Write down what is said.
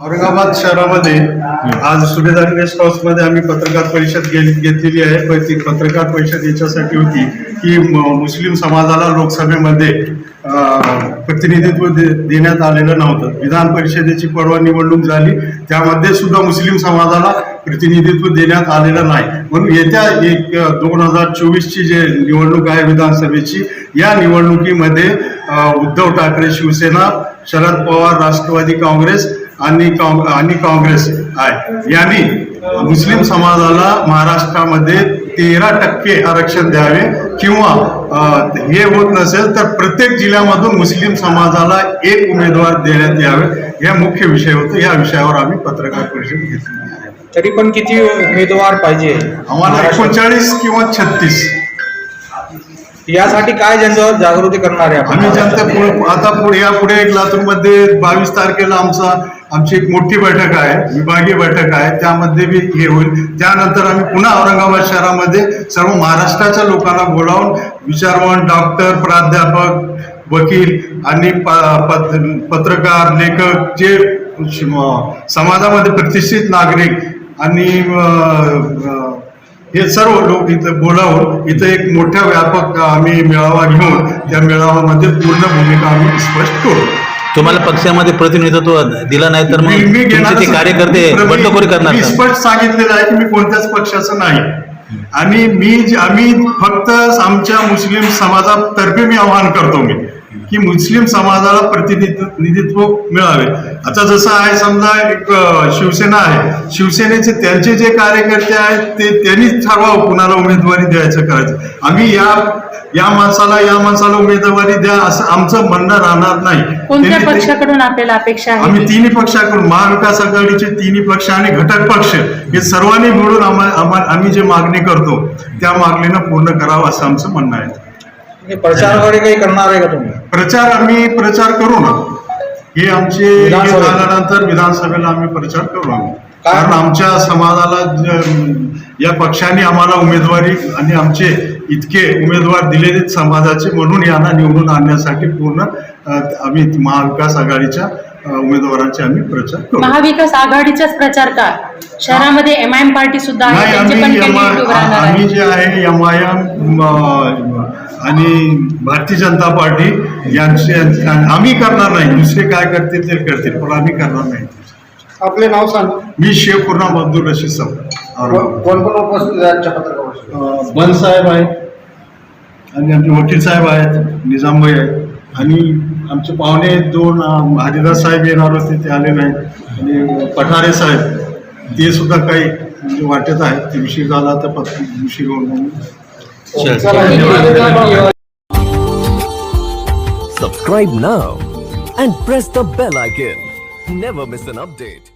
औरंगाबाद शहरामध्ये आज सुभेदार गेस्ट हाऊसमध्ये आम्ही पत्रकार परिषद घेतलेली आहे. पण ती पत्रकार परिषद याच्यासाठी होती की मुस्लिम समाजाला लोकसभेमध्ये प्रतिनिधित्व दे- देण्यात आलेलं नव्हतं. विधान परिषदेची परवा निवडणूक झाली. त्यामध्ये सुद्धा मुस्लिम समाजाला प्रतिनिधित्व देण्यात आलेलं नाही. म्हणून येत्या एक दोन हजार चोवीसची जे निवडणूक आहे विधानसभेची या निवडणुकीमध्ये उद्धव ठाकरे शिवसेना शरद पवार राष्ट्रवादी काँग्रेस आणि काँग- आणि काँग्रेस आहे. यांनी मुस्लिम समाजाला महाराष्ट्रामध्ये तेरा टक्के आरक्षण द्यावे किंवा हे होत नसेल तर प्रत्येक जिल्ह्यामधून मुस्लिम समाजाला एक उमेदवार देण्यात यावे. हे मुख्य विषय होते. या विषयावर आम्ही पत्रकार परिषद घेतली आहे तरी पण किती उमेदवार पाहिजे? आम्हाला एकोणचाळीस किंवा छत्तीस. यासाठी काय जनतेवर जागृती करणार आहे? आम्ही जनता आता पुढे या पुढे एक लातूरमध्ये बावीस तारखेला आमचा आमची एक मोठी बैठक आहे विभागीय बैठक आहे त्यामध्ये बी हे होईल. त्यानंतर आम्ही पुन्हा औरंगाबाद शहरामध्ये सर्व महाराष्ट्राच्या लोकांना बोलावून विचारवण डॉक्टर प्राध्यापक वकील आणि प- पत्रकार लेखक जे समाजामध्ये प्रतिष्ठित नागरिक आणि हे सर्व लोक इथं बोलावून इथं एक मोठ्या व्यापक आम्ही मेळावा घेऊन त्या मेळाव्यामध्ये पूर्ण भूमिका आम्ही स्पष्ट करू. तुम्हाला पक्षामध्ये प्रतिनिधित्व दिलं नाही तर मग मी- तुमचे ते कार्यकर्ते बंडखोरी करणार मी का? स्पष्ट सांगितलेलं आहे की मी कोणत्याच पक्षाचं नाही. आणि मी जे- आम्ही फक्त आमच्या मुस्लिम समाजातर्फे मी आवाहन करतो मी. की मुस्लिम समाजाला प्रतिनिधित्व मिळावे. आता जसं आहे समजा एक शिवसेना आहे. शिवसेनेचे त्यांचे जे कार्यकर्ते आहेत ते त्यांनीच ठरवावं कुणाला उमेदवारी द्यायचं करायचं. आम्ही या या माणसाला या माणसाला उमेदवारी द्या असं आमचं म्हणणं राहणार नाही. कोणत्या पक्षाकडून आपल्याला अपेक्षा आहे? आम्ही तिन्ही पक्षाकडून महाविकास आघाडीचे तिन्ही पक्ष आणि घटक पक्ष हे सर्वांनी मिळून आम्ही जे मागणी करतो त्या मागणीनं पूर्ण करावं असं आमचं म्हणणं आहे. हे प्रचार वगैरे काही करणार आहे का तुम्ही प्रचार आम्ही प्रचार करू ना हे आमचे विधानसभेत? झाल्यानंतर विधानसभेला आम्ही प्रचार करू आम्ही काय? कारण आमच्या समाजाला ज- या पक्षाने आम्हाला उमेदवारी आणि आमचे इतके उमेदवार दिलेले समाजाचे म्हणून यांना निवडून आणण्यासाठी पूर्ण अ, आम्ही महाविकास आघाडीच्या उमेदवारांचे आम्ही प्रचार करू. महाविकास आघाडीचाच प्रचार का? शहरामध्ये एम आय एम पार्टी सुद्धा आहे नाही त्यांचे पण आम्ही कॅन्डिडेट उभं राहणार आम्ही आहे जे आहे एम आय एम आणि भारतीय जनता पार्टी यांचे आम्ही करणार नाही. दुसरे काय करतील ते करतील पण आम्ही करणार नाही. आपले नाव सांग. मी शेख पूर्णा अब्दुल रशीद साहेब. कोण कोण उपस्थित आहेत आजच्या पत्रकार परिषदेत? बन साहेब आहेत. आणि आमचे वकील साहेब आहेत निजामभाई आहेत. आणि आमचे पाहुणे दोन हरिदास साहेब येणार होते ते आले नाहीत आणि पठारे साहेब ते सुद्धा काही म्हणजे वाटत आहेत ते उशीर झाला तर पत उशीर धन्यवाद. Subscribe now and press the bell icon. Never miss an update.